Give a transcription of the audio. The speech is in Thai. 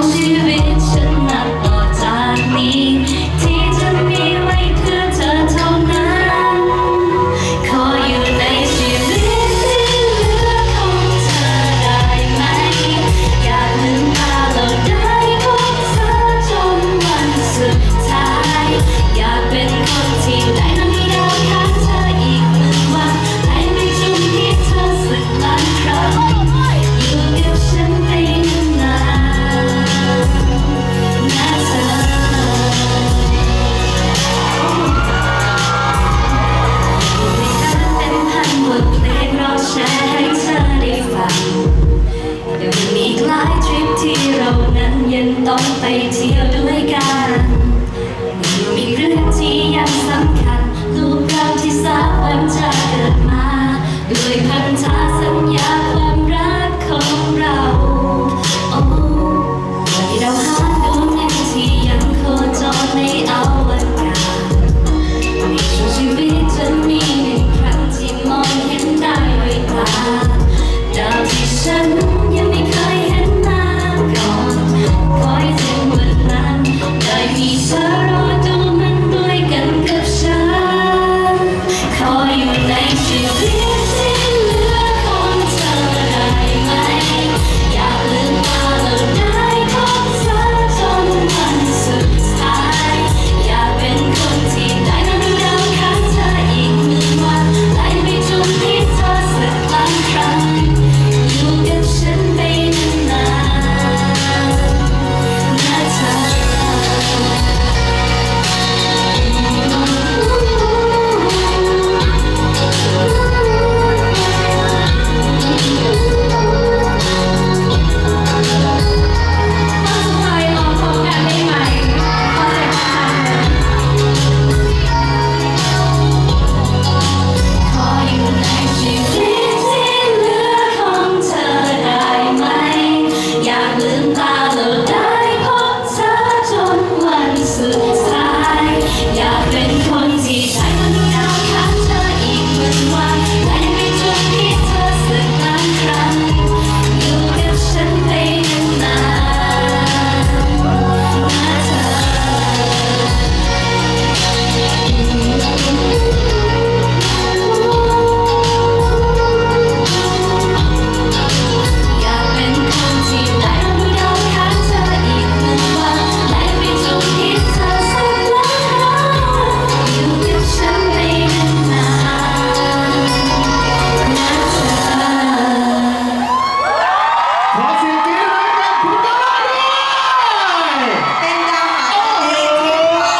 auxílio ายทริปที่เรานั้นยันต้องไปเที่ยวด้วยกัน